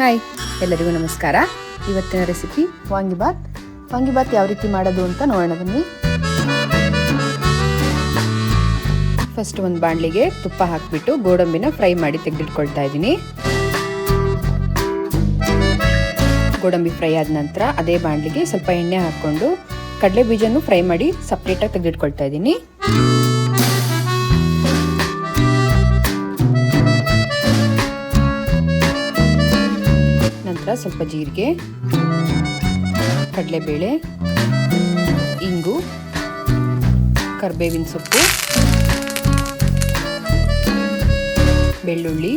Hi ಎಲ್ಲರಿಗೂ ನಮಸ್ಕಾರ. ಇವತ್ತಿನ ರೆಸಿಪಿ ವಾಂಗಿಬಾತ್ ವಾಂಗಿಬಾತ್ ಯಾವ ರೀತಿ ಮಾಡೋದು ಅಂತ ನೋಡೋಣ ಬನ್ನಿ. ಫಸ್ಟ್ ಒಂದು ಬಾಣಲಿಗೆ ತುಪ್ಪ ಹಾಕಿಬಿಟ್ಟು ಗೋಡಂಬಿನ ಫ್ರೈ ಮಾಡಿ ತೆಗೆದಿಟ್ಕೊಳ್ತಾ ಇದ್ದೀನಿ. ಗೋಡಂಬಿ ಫ್ರೈ ಆದ ನಂತರ ಅದೇ ಬಾಣಲಿಗೆ ಸ್ವಲ್ಪ ಎಣ್ಣೆ ಹಾಕ್ಕೊಂಡು ಕಡಲೆ ಬೀಜನೂ ಫ್ರೈ ಮಾಡಿ ಸಪ್ರೇಟಾಗಿ ತೆಗೆದಿಟ್ಕೊಳ್ತಾ ಇದ್ದೀನಿ. ನಂತರ ಸ್ವಲ್ಪ ಜೀರಿಗೆ, ಕಡಲೆಬೇಳೆ, ಇಂಗು, ಕರ್ಬೇವಿನ ಸೊಪ್ಪು, ಬೆಳ್ಳುಳ್ಳಿ.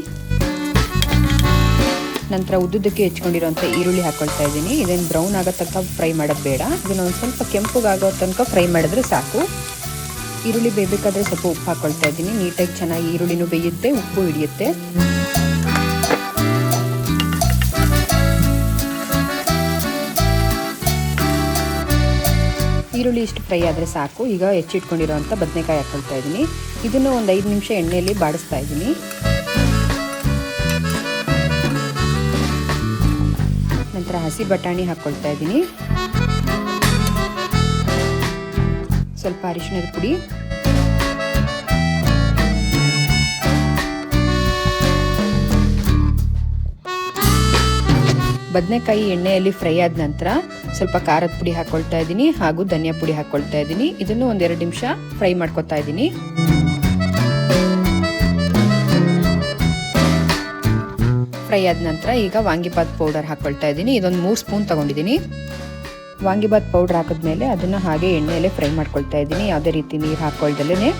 ನಂತರ ಉದ್ದುದಕ್ಕೆ ಹೆಚ್ಕೊಂಡಿರೋಂಥ ಈರುಳ್ಳಿ ಹಾಕ್ಕೊಳ್ತಾ ಇದ್ದೀನಿ. ಇದನ್ನು ಬ್ರೌನ್ ಆಗೋ ತನಕ ಫ್ರೈ ಮಾಡೋದು ಬೇಡ. ಇದನ್ನು ಒಂದು ಸ್ವಲ್ಪ ಕೆಂಪುಗಾಗೋ ತನಕ ಫ್ರೈ ಮಾಡಿದ್ರೆ ಸಾಕು. ಈರುಳ್ಳಿ ಬೇಯಬೇಕಾದ್ರೆ ಸ್ವಲ್ಪ ಉಪ್ಪು ಹಾಕ್ಕೊಳ್ತಾ ಇದ್ದೀನಿ. ನೀಟಾಗಿ ಚೆನ್ನಾಗಿ ಈರುಳ್ಳಿನೂ ಬೇಯುತ್ತೆ, ಉಪ್ಪು ಹಿಡಿಯುತ್ತೆ. ಈರುಳ್ಳಿ ಇಷ್ಟು ಫ್ರೈ ಆದರೆ ಸಾಕು. ಈಗ ಹೆಚ್ಚಿಟ್ಕೊಂಡಿರೋಂಥ ಬದನೆಕಾಯಿ ಹಾಕ್ಕೊಳ್ತಾ ಇದ್ದೀನಿ. ಇದನ್ನು ಒಂದು ಐದು ನಿಮಿಷ ಎಣ್ಣೆಯಲ್ಲಿ ಬಾಡಿಸ್ತಾ ಇದ್ದೀನಿ. ನಂತರ ಹಸಿ ಬಟಾಣಿ ಹಾಕ್ಕೊಳ್ತಾ ಇದ್ದೀನಿ. ಸ್ವಲ್ಪ ಅರಿಶಿಣದ ಪುಡಿ. ಬದನೆಕಾಯಿ ಎಣ್ಣೆಯಲ್ಲಿ ಫ್ರೈ ಆದ ನಂತರ ಸ್ವಲ್ಪ ಖಾರದ ಪುಡಿ ಹಾಕೊಳ್ತಾ ಇದ್ದೀನಿ ಹಾಗೂ ಧನಿಯಾ ಪುಡಿ ಹಾಕೊಳ್ತಾ ಇದ್ದೀನಿ. ಇದನ್ನು ಒಂದೆರಡು ನಿಮಿಷ ಫ್ರೈ ಮಾಡ್ಕೊತಾ ಇದ್ದೀನಿ. ಫ್ರೈ ಆದ ನಂತರ ಈಗ ವಾಂಗಿಬಾತ್ ಪೌಡರ್ ಹಾಕೊಳ್ತಾ ಇದ್ದೀನಿ. ಇದೊಂದು ಮೂರು ಸ್ಪೂನ್ ತಗೊಂಡಿದ್ದೀನಿ. ವಾಂಗಿಬಾತ್ ಪೌಡರ್ ಹಾಕಿದ್ಮೇಲೆ ಅದನ್ನು ಹಾಗೆ ಎಣ್ಣೆಯಲ್ಲೇ ಫ್ರೈ ಮಾಡ್ಕೊಳ್ತಾ ಇದ್ದೀನಿ. ಯಾವುದೇ ರೀತಿ ನೀರು ಹಾಕೊಳ್ದಲ್ಲೇ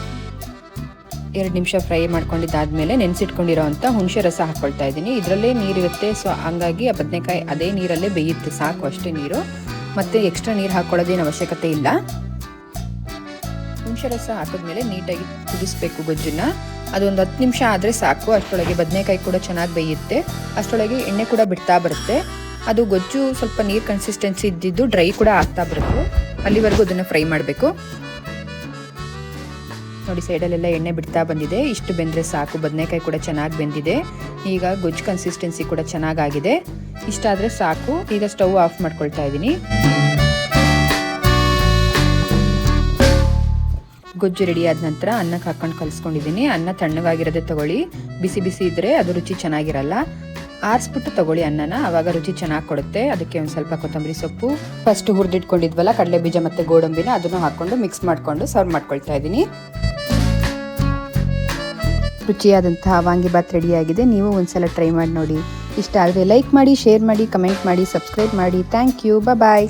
ಎರಡು ನಿಮಿಷ ಫ್ರೈ ಮಾಡ್ಕೊಂಡಿದ್ದಾದ್ಮೇಲೆ ನೆನೆಸಿಟ್ಕೊಂಡಿರೋ ಅಂಥ ಹುಣಸೆ ರಸ ಹಾಕ್ಕೊಳ್ತಾ ಇದ್ದೀನಿ. ಇದರಲ್ಲೇ ನೀರಿರುತ್ತೆ, ಸೊ ಹಂಗಾಗಿ ಆ ಬದನೆಕಾಯಿ ಅದೇ ನೀರಲ್ಲೇ ಬೇಯುತ್ತೆ, ಸಾಕು ಅಷ್ಟೇ ನೀರು. ಮತ್ತು ಎಕ್ಸ್ಟ್ರಾ ನೀರು ಹಾಕ್ಕೊಳ್ಳೋದೇನು ಅವಶ್ಯಕತೆ ಇಲ್ಲ. ಹುಣಸೆ ರಸ ಹಾಕಿದ್ಮೇಲೆ ನೀಟಾಗಿ ಕುದಿಸ್ಬೇಕು ಗೊಜ್ಜನ್ನ. ಅದೊಂದು ಹತ್ತು ನಿಮಿಷ ಆದರೆ ಸಾಕು. ಅಷ್ಟರೊಳಗೆ ಬದನೆಕಾಯಿ ಕೂಡ ಚೆನ್ನಾಗಿ ಬೇಯುತ್ತೆ. ಅಷ್ಟರೊಳಗೆ ಎಣ್ಣೆ ಕೂಡ ಬಿಡ್ತಾ ಬರುತ್ತೆ. ಅದು ಗೊಜ್ಜು ಸ್ವಲ್ಪ ನೀರು ಕನ್ಸಿಸ್ಟೆನ್ಸಿ ಇದ್ದಿದ್ದು ಡ್ರೈ ಕೂಡ ಆಗ್ತಾ ಬರುತ್ತೆ. ಅಲ್ಲಿವರೆಗೂ ಅದನ್ನು ಫ್ರೈ ಮಾಡಬೇಕು. ನೋಡಿ ಸೈಡಲ್ಲೆಲ್ಲ ಎಣ್ಣೆ ಬಿಡ್ತಾ ಬಂದಿದೆ. ಇಷ್ಟು ಬೆಂದರೆ ಸಾಕು. ಬದನೆಕಾಯಿ ಕೂಡ ಚೆನ್ನಾಗಿ ಬೆಂದಿದೆ. ಈಗ ಗೊಜ್ಜು ಕನ್ಸಿಸ್ಟೆನ್ಸಿ ಕೂಡ ಚೆನ್ನಾಗಾಗಿದೆ. ಇಷ್ಟಾದರೆ ಸಾಕು. ಈಗ ಸ್ಟವ್ ಆಫ್ ಮಾಡ್ಕೊಳ್ತಾ ಇದ್ದೀನಿ. ಗೊಜ್ಜು ರೆಡಿ ಆದ ನಂತರ ಅನ್ನಕ್ಕೆ ಹಾಕೊಂಡು ಕಲಿಸ್ಕೊಂಡಿದ್ದೀನಿ. ಅನ್ನ ತಣ್ಣಗಾಗಿರೋದೇ ತಗೊಳ್ಳಿ. ಬಿಸಿ ಬಿಸಿ ಇದ್ದರೆ ಅದು ರುಚಿ ಚೆನ್ನಾಗಿರಲ್ಲ. ಆರಿಸ್ಬಿಟ್ಟು ತಗೊಳ್ಳಿ ಅನ್ನನ. ಆವಾಗ ರುಚಿ ಚೆನ್ನಾಗಿ ಕೊಡುತ್ತೆ. ಅದಕ್ಕೆ ಒಂದು ಸ್ವಲ್ಪ ಕೊತ್ತಂಬರಿ ಸೊಪ್ಪು. ಫಸ್ಟ್ ಹುರಿದಿಟ್ಕೊಂಡಿದ್ವಲ್ಲ ಕಡಲೆ ಬೀಜ ಮತ್ತು ಗೋಡಂಬಿನ ಅದನ್ನು ಹಾಕ್ಕೊಂಡು ಮಿಕ್ಸ್ ಮಾಡಿಕೊಂಡು ಸರ್ವ್ ಮಾಡ್ಕೊಳ್ತಾ ಇದ್ದೀನಿ. ರುಚಿಯಾದಂತಹ ವಾಂಗಿಬಾತ್ ರೆಡಿಯಾಗಿದೆ. ನೀವು ಒಂದ್ಸಲ ಟ್ರೈ ಮಾಡಿ ನೋಡಿ. ಇಷ್ಟ ಆದರೆ ಲೈಕ್ ಮಾಡಿ ಶೇರ್ ಮಾಡಿ ಕಮೆಂಟ್ ಮಾಡಿ ಸಬ್ಸ್ಕ್ರೈಬ್ ಮಾಡಿ. Thank you bye